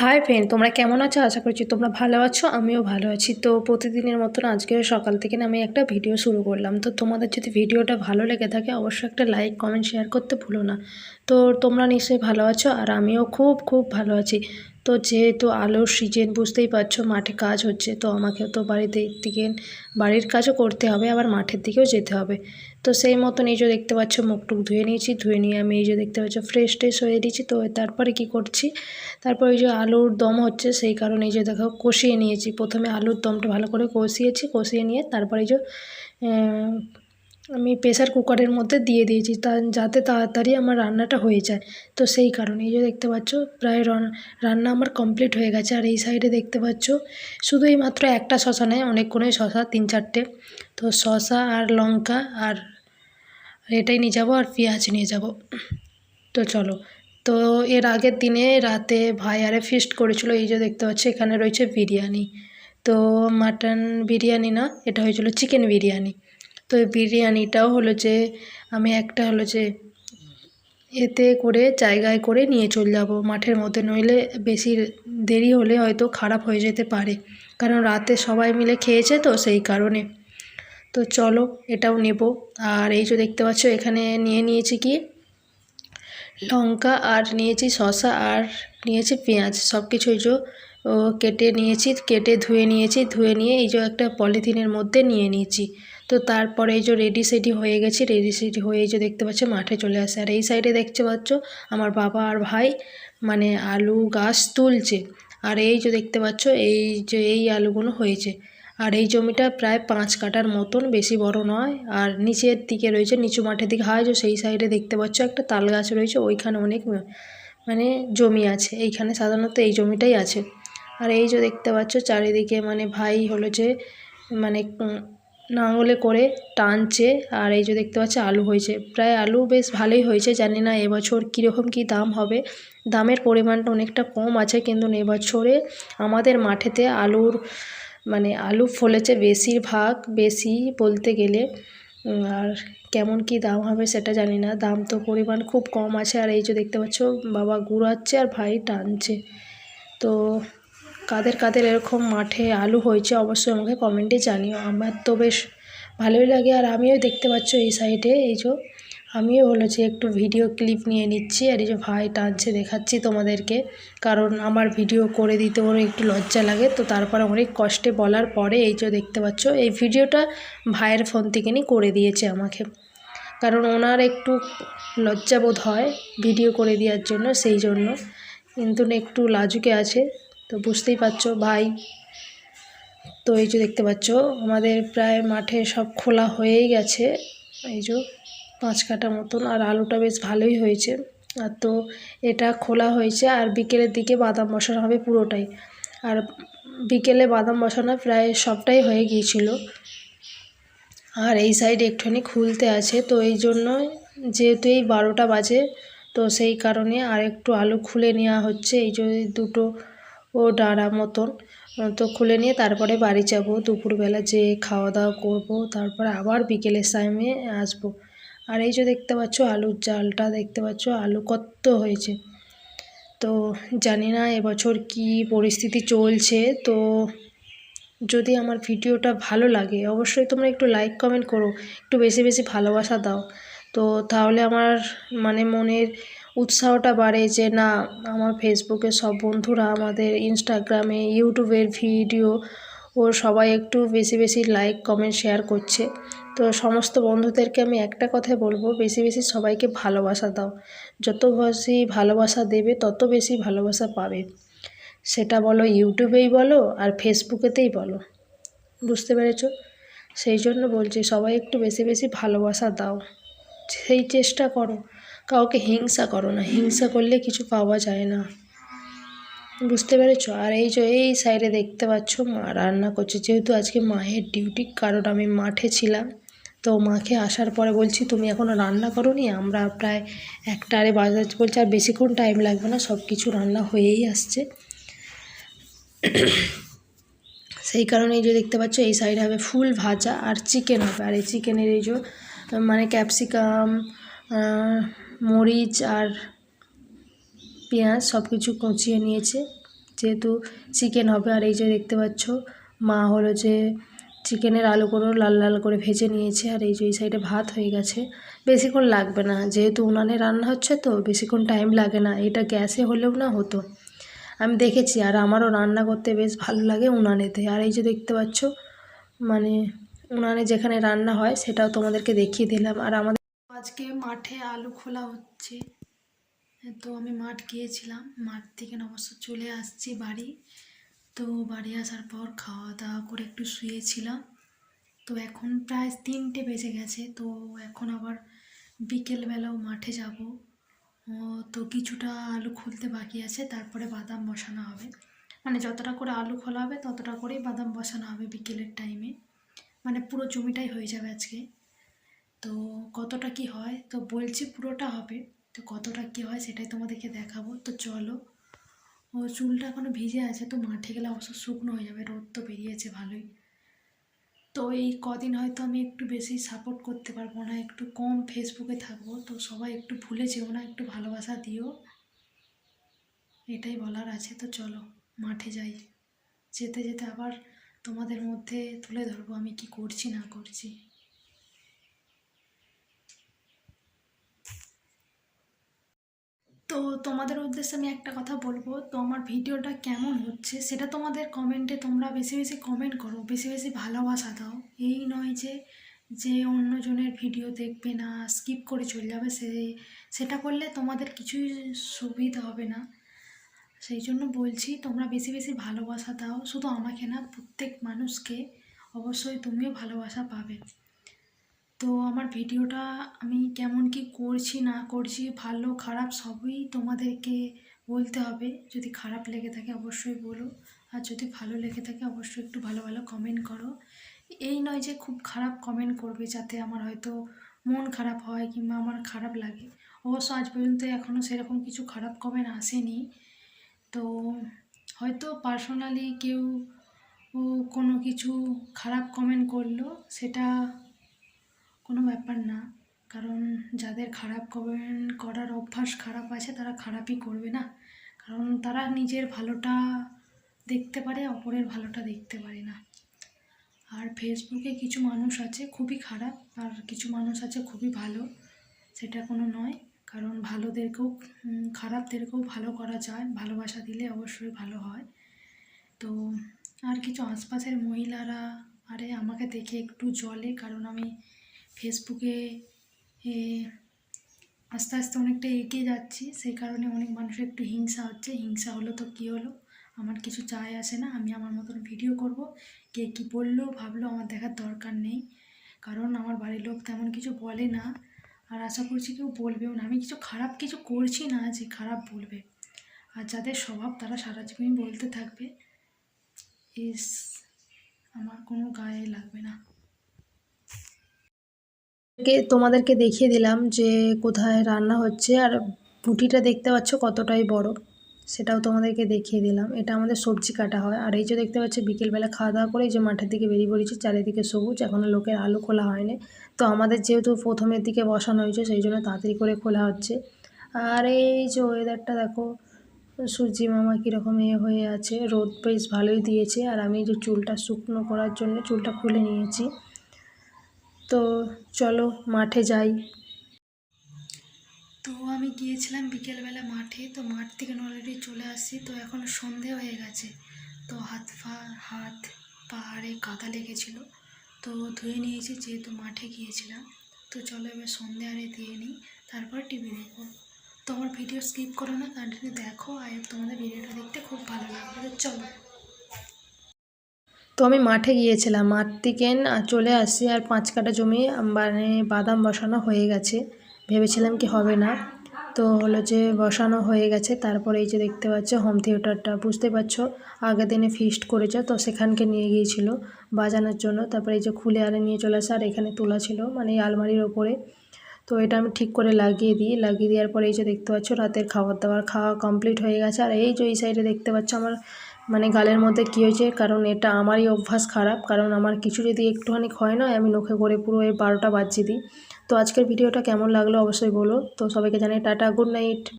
Hi friend তোমরা কেমন আছো? আশা করছি তোমরা ভালো আছো, আমিও ভালো আছি। তো প্রতিদিনের মতন আজকে সকাল থেকে আমি একটা ভিডিও শুরু করলাম। তো তোমাদের যদি ভিডিওটা ভালো লেগে থাকে, অবশ্যই একটা লাইক কমেন্ট শেয়ার করতে ভুলো না। তো তোমরা নিশ্চয়ই ভালো আছো আর আমিও খুব খুব ভালো আছি। তো যেহেতু আলোর সিজন বুঝতেই পারছ মাঠে কাজ হচ্ছে, তো আমাকে তো বাড়িতে দিকে, বাড়ির কাজও করতে হবে, আবার মাঠের দিকেও যেতে হবে। তো সেই মতন এই যে দেখতে পাচ্ছ, মুখটুক ধুয়ে নিয়েছি, ধুয়ে নিয়ে আমি এই যে দেখতে পাচ্ছ ফ্রেশ ট্রেশ হয়ে দিয়েছি, তো তারপরে কি করছি? তারপর এই যে আলুর দম হচ্ছে, সেই কারণে এই যে দেখো কষিয়ে নিয়েছি। প্রথমে আলুর দমটা ভালো করে কষিয়েছি, কষিয়ে নিয়ে তারপরে এই যে আমি প্রেসার কুকারের মধ্যে দিয়ে দিয়েছি তা, যাতে তাড়াতাড়ি আমার রান্নাটা হয়ে যায়। তো সেই কারণে এই যে দেখতে পাচ্ছ, প্রায় রান্না আমার কমপ্লিট হয়ে গেছে। আর এই সাইডে দেখতে পাচ্ছ, শুধু এই মাত্র একটা শশা নেয় অনেকক্ষণই শশা তিন চারটে। তো শশা আর লঙ্কা আর এটাই নিয়ে যাব আর পেঁয়াজ নিয়ে যাব। তো চলো। তো এর আগের দিনে রাতে ভাই আরে ফিস্ট করেছিল, এই যে দেখতে পাচ্ছ, এখানে রয়েছে বিরিয়ানি। তো মাটন বিরিয়ানি না, এটা হয়েছিল চিকেন বিরিয়ানি। তো বিরিয়ানিটাও হলো যে, আমি একটা হলো যে, এতে করে জায়গায় করে নিয়ে চলে যাব মাঠের মধ্যে। নইলে বেশি দেরি হলে হয়তো খারাপ হয়ে যেতে পারে। কারণ রাতে সবাই মিলে খেয়েছে তো সেই কারণে। তো চলো, এটাও নেব। আর এই যে দেখতে পাচ্ছ, এখানে নিয়ে নিয়েছি কি? লঙ্কা আর নিয়েছি শসা আর নিয়েছি পেঁয়াজ। সব কিছু এই যে কেটে নিয়েছি, কেটে ধুয়ে নিয়েছি, ধুয়ে নিয়ে এই যে একটা পলিথিনের মধ্যে নিয়ে নিয়েছি। তো তারপরে এই যে রেডি সেডি হয়ে গেছি রেডি সেডি হয়ে এই যে দেখতে পাচ্ছ মাঠে চলে আসে। আর এই সাইডে দেখতে পাচ্ছ আমার বাবা আর ভাই মানে আলু, গাছ তুলছে। আর এই যে দেখতে পাচ্ছ এই যে এই আলুগুলো হয়েছে। আর এই জমিটা প্রায় পাঁচ কাটার মতন, বেশি বড় নয়। আর নিচের দিকে রয়েছে, নিচু মাঠের দিকে, হয় যে সেই সাইডে দেখতে পাচ্ছ একটা তাল গাছ রয়েছে, ওইখানে অনেক মানে জমি আছে। এইখানে সাধারণত এই জমিটাই আছে। আর এই যে দেখতে পাচ্ছ চারিদিকে মানে ভাই হলো যে মানে নাঙলে করে টানছে আর এই যে দেখতে পাচ্ছ আলু হয়েছে। প্রায় আলু বেশ ভালোই হয়েছে, জানি না এবছর কীরকম কী দাম হবে। দামের পরিমাণটা অনেকটা কম আছে, কিন্তু এবছরে আমাদের মাঠেতে আলুর মানে আলু ফলেছে বেশিরভাগ, বেশি বলতে গেলে। আর কেমন কি দাম হবে সেটা জানি না। দাম তো পরিমাণ খুব কম আছে, আর এই যে দেখতে পাচ্ছ বাবা গুড়াচ্ছে আর ভাই টানছে। তো কাদের কাদের এরকম মাঠে আলু হয়েছে অবশ্যই আমাকে কমেন্টে জানিও। আমার তো বেশ ভালোই লাগে আর আমিও দেখতে পাচ্ছ এই সাইডে এই যে আমিও হলো যে একটু ভিডিও ক্লিপ নিয়ে নিচ্ছি আর এই যে ভাই টানছে, দেখাচ্ছি তোমাদেরকে। কারণ আমার ভিডিও করে দিতে ওর একটু লজ্জা লাগে, তো তারপরে অনেক কষ্টে বলার পরে এই যে দেখতে পাচ্ছ, এই ভিডিওটা ভাইয়ের ফোন থেকে নিয়ে করে দিয়েছে আমাকে। কারণ ওনার একটু লজ্জাবোধ হয় ভিডিও করে দেওয়ার জন্য, সেই জন্য। কিন্তু একটু লাজুকে আছে। তো বুঝতেই পারছ ভাই। তো এই যে দেখতে পাচ্ছ, আমাদের প্রায় মাঠে সব খোলা হয়েই গেছে। এই যে পাঁচ কাটা মতন, আর আলুটা বেশ ভালোই হয়েছে। আর তো এটা খোলা হয়েছে, আর বিকেলের দিকে বাদাম বসানো হবে পুরোটাই। আর বিকেলে বাদাম বসানো প্রায় সবটাই হয়ে গিয়েছিল। আর এই সাইড একটুখানি খুলতে আছে, তো এই জন্য যেহেতু এই বারোটা বাজে, তো সেই কারণে আর একটু আলু খুলে নেওয়া হচ্ছে। এই যে দুটো ও ডাঁড়া মতন। তো খুলে নিয়ে তারপরে বাড়ি যাব। দুপুরবেলা যে খাওয়া দাওয়া করব, তারপরে আবার বিকেলের টাইমে আসব। আর এই যে দেখতে পাচ্ছ আলুর জালটা, দেখতে পাচ্ছ আলু কত হয়েছে। তো জানি না এবছর কি পরিস্থিতি চলছে। তো যদি আমার ভিডিওটা ভালো লাগে, অবশ্যই তোমরা একটু লাইক কমেন্ট করো। একটু বেশি বেশি ভালোবাসা দাও। তো তাহলে আমার মানে মনের উৎসাহটা বাড়ে যে না, আমার ফেসবুকে সব বন্ধুরা, আমাদের ইনস্টাগ্রামে ইউটিউবের ভিডিও ও সবাই একটু বেশি বেশি লাইক কমেন্ট শেয়ার করছে। তো সমস্ত বন্ধুদেরকে আমি একটা কথাই বলব, বেশি বেশি সবাইকে ভালোবাসা দাও। যত বেশি ভালোবাসা দেবে, তত বেশি ভালোবাসা পাবে। সেটা বলো ইউটিউবেই বলো, আর ফেসবুকেতেই বলো। বুঝতে পেরেছ? সেই জন্য বলছি, সবাই একটু বেশি বেশি ভালোবাসা দাও। সেই চেষ্টা করো। কাউকে হিংসা করো না। হিংসা করলে কিছু পাওয়া যায় না। বুঝতে পেরেছ? আর এই যে, এই সাইডে দেখতে পাচ্ছ, মা রান্না করছে। যেহেতু আজকে মায়ের ডিউটি কারণ আমি মাঠে ছিলাম, তো মাকে আসার পরে বলছি, তুমি এখনও রান্না করো নি আমরা প্রায় একটা আরে বাজার বলছি, আর বেশিক্ষণ টাইম লাগবে না সব কিছু রান্না হয়েই আসছে। সেই কারণে এই যে দেখতে পাচ্ছ, এই সাইডে হবে ফুল ভাজা আর চিকেন হবে। আর এই চিকেনের এই যে মানে ক্যাপসিকাম মরিচ আর পেঁয়াজ সব কিছু কচিয়ে নিয়েছে। যেহেতু চিকেন হবে, আর এই যে দেখতে পাচ্ছ, মা হলো যে চিকেনের আলুগুলো লাল লাল করে ভেজে নিয়েছে, আর এই যে এই সাইডে ভাত হয়ে গেছে। বেশিক্ষণ লাগবে না, যেহেতু উনানে রান্না হচ্ছে তো, বেশিক্ষণ টাইম লাগে না। এটা গ্যাসে হলেও না হতো। আমি দেখেছি, আর আমারও রান্না করতে বেশ ভালো লাগে উনানেতে। আর এই যে দেখতে পাচ্ছ মানে উনানে যেখানে রান্না হয়, সেটাও তোমাদেরকে দেখিয়ে দিলাম। আর আমাদের আজকে মাঠে আলু খোলা হচ্ছে। তো আমি মাঠ গিয়েছিলাম, মাঠ থেকে অবশ্য চলে আসছি বাড়ি। তো বাড়ি আসার পর খাওয়া দাওয়া করে একটু শুয়েছিলাম। তো এখন প্রায় তিনটে বেজে গেছে, তো এখন আবার বিকেলবেলাও মাঠে যাব। তো কিছুটা আলু খুলতে বাকি আছে, তারপরে বাদাম বসানো হবে। মানে যতটা করে আলু খোলা হবে, ততটা করেই বাদাম বসানো হবে বিকেলের টাইমে মানে পুরো জমিটাই হয়ে যাবে আজকে। তো কতটা কি হয়? তো বলছি পুরোটা হবে। তো কতটা কি হয় সেটাই তোমাদেরকে দেখাবো। তো চলো। ও, চুলটা এখনও ভিজে আছে, তো মাঠে গেলে অবশ্য শুকনো হয়ে যাবে। রোদ তো বেরিয়েছে ভালোই। তো এই কদিন হয়তো আমি একটু বেশি সাপোর্ট করতে পারব না, একটু কম ফেসবুকে থাকব। তো সবাই একটু ভুলে যেও না, একটু ভালোবাসা দিও। এটাই বলার আছে। তো চলো, মাঠে যাই। যেতে যেতে আবার তোমাদের মধ্যে তুলে ধরবো আমি কি করছি, না করছি। তো তোমাদের উদ্দেশ্যে আমি একটা কথা বলব, তো আমার ভিডিওটা কেমন হচ্ছে সেটা তোমাদের কমেন্টে তোমরা বেশি বেশি কমেন্ট করো, বেশি বেশি ভালোবাসা দাও। এই নয় যে যে অন্যজনের ভিডিও দেখবে না স্কিপ করে চলে যাবে, সে, সেটা করলে তোমাদের কিছুই সুবিধা হবে না। সেই জন্য বলছি, তোমরা বেশি বেশি ভালোবাসা দাও, শুধু আমাকে না, প্রত্যেক মানুষকে অবশ্যই তুমিও ভালোবাসা পাবে। তো আমার ভিডিওটা আমি কেমন কি করছি, না করছি, ভালো, খারাপ সবই তোমাদেরকে বলতে হবে। যদি খারাপ লেগে থাকে অবশ্যই বলো, আর যদি ভালো লেগে থাকে অবশ্যই একটু ভালো ভালো কমেন্ট করো। এই নয় যে খুব খারাপ কমেন্ট করবে যাতে আমার হয়তো মন খারাপ হয় কিংবা আমার খারাপ লাগে। অবশ্য আজ পর্যন্ত এখনও সেরকম কিছু খারাপ কমেন্ট আসেনি। তো হয়তো পার্সোনালি কেউ কোনো কিছু খারাপ কমেন্ট করল, সেটা কোনো ব্যাপার না। কারণ যাদের খারাপ কমেন্ট করার অভ্যাস খারাপ আছে, তারা খারাপই করবে না। কারণ তারা নিজের ভালোটা দেখতে পারে, অপরের ভালোটা দেখতে পারে না। আর ফেসবুকে কিছু মানুষ আছে খুবই খারাপ, আর কিছু মানুষ আছে খুবই ভালো। সেটা কোনো নয়। কারণ ভালোদেরকেও খারাপদেরকেও ভালো করা যায়। ভালোবাসা দিলে অবশ্যই ভালো হয়। তো আর কিছু আশপাশের মহিলারা, আরে আমাকে দেখে একটু জলে, কারণ আমি ফেসবুকে আস্তে আস্তে অনেকটা এগিয়ে যাচ্ছি। সেই কারণে অনেক মানুষের একটু হিংসা হচ্ছে। হিংসা হলো তো কী হলো? আমার কিছু যায় আসে না। আমি আমার মতন ভিডিও করব। কে কী বলল, ভাবলো, আমার দেখার দরকার নেই। কারণ আমার বাড়ির লোক তেমন কিছু বলে না। আর আশা করছি কেউ বলবেও না। আমি কিছু খারাপ কিছু করছি না যে খারাপ বলবে। আর যাদের স্বভাব তারা সারা জীবনই বলতে থাকবে। ইস, আমার কোনো গায়ে লাগবে না। তোমাদেরকে দেখিয়ে দিলাম যে কোথায় রান্না হচ্ছে আর বুটিটা দেখতে পাচ্ছ কতটাই বড়, সেটাও তোমাদেরকে দেখিয়ে দিলাম। এটা আমাদের সবজি কাটা হয়। আর এই যে দেখতে পাচ্ছ বিকেলবেলা খাওয়া দাওয়া করে এই যে মাঠের দিকে বেরিয়ে পড়েছি, চারিদিকে সবুজ এখনও লোকের আলু খোলা হয়নি। তো আমাদের যেহেতু প্রথমের দিকে বসানো হয়েছে, সেই জন্য তাড়াতাড়ি করে খোলা হচ্ছে। আর এই যে ওয়েদারটা দেখো, সূর্যি মামা কীরকম এ হয়ে আছে। রোদ বেশ ভালোই দিয়েছে। আর আমি যে চুলটা শুকনো করার জন্য চুলটা খুলে নিয়েছি। তো চলো মাঠে যাই। তো আমি গিয়েছিলাম বিকেলবেলা মাঠে, তো মাঠ থেকে অলরেডি চলে আসছি, তো এখন সন্ধে হয়ে গেছে। তো হাত পা, হাত পাহাড়ে কাদা লেগেছিল, তো ধুয়ে নিয়েছি যেহেতু মাঠে গিয়েছিলাম। তো চলো এবার সন্ধে আরে দিয়ে নিই, তারপর টিভি দেখব। তো আমার ভিডিও স্কিপ করো না, কন্টিনিউ দেখো, আর তোমাদের ভিডিওটা দেখতে খুব ভালো লাগবে। চলো। তো আমি মাঠে গিয়েছিলাম। মাঠ থেকে চলে আসি আর পাঁচ কাটা জমি মানে বাদাম বসানো হয়ে গেছে। ভেবেছিলাম কি হবে না। তো হলো যে বসানো হয়ে গেছে। তারপরে এই যে দেখতে পাচ্ছ হোম থিয়েটারটা বুঝতে পারছ? আগের দিনে ফিস্ট করেছে, তো সেখানকে নিয়ে গিয়েছিল বাজানোর জন্য। তারপরে এই যে খুলে আরে নিয়ে চলে আসে আর এখানে তোলা ছিল মানে এই আলমারির ওপরে। তো এটা আমি ঠিক করে লাগিয়ে দিই। লাগিয়ে দেওয়ার পরে এই যে দেখতে পাচ্ছ রাতের খাবার দাবার খাওয়া কমপ্লিট হয়ে গেছে। আর এই যে এই সাইডে দেখতে পাচ্ছ আমার মানে গালের মধ্যে কী হয়েছে? কারণ এটা আমারই অভ্যাস খারাপ। কারণ আমার কিছু যদি একটুখানি হয় না আমি নখে করে পুরো এই বারোটা বাজিয়ে দিই তো আজকের ভিডিওটা কেমন লাগল অবশ্যই বলো। তো সবাইকে জানাই টাটা, গুড নাইট।